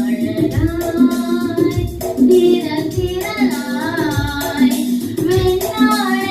அழகாய் திரள் திரளாய் வெண்ணாடை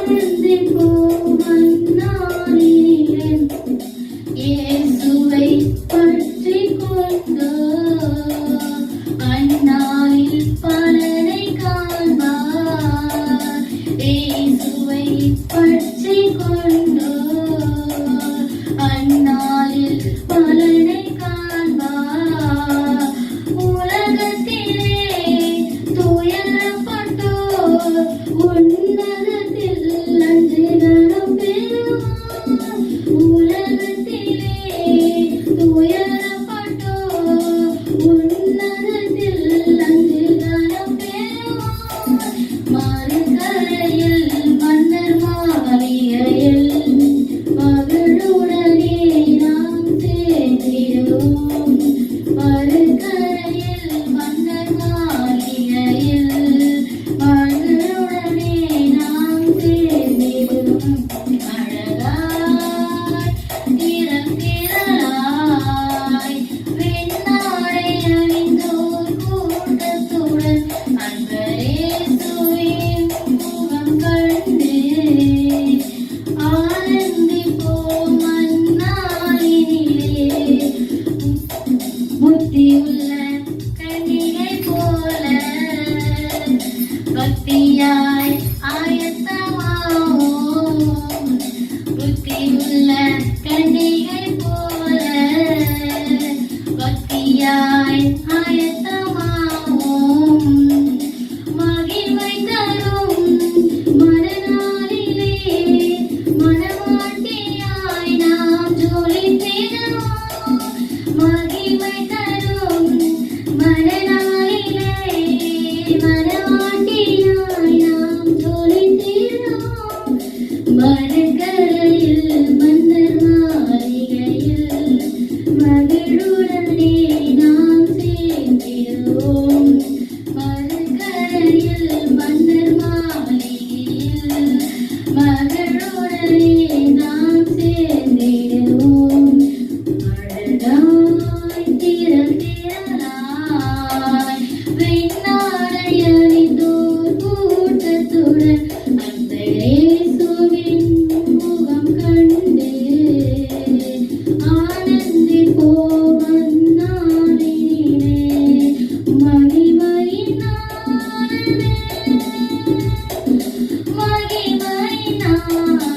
பற்றி கொண்டார் அந்நாளில் பலனை காண்பார் உலகத்திலே துயரப்பட்டோர் உன் செய்யாய் ஆயத்தமாவோம். மகிழ்வை தரும் மறுநாளிலே மனவாட்டியாய் நாம் ஜோலி செய்வோம் மகிழ்வை தரும் மறுநாளிலே மனவாட்டியாய் நாம் ஜோலி செய்வோம் மறு Homan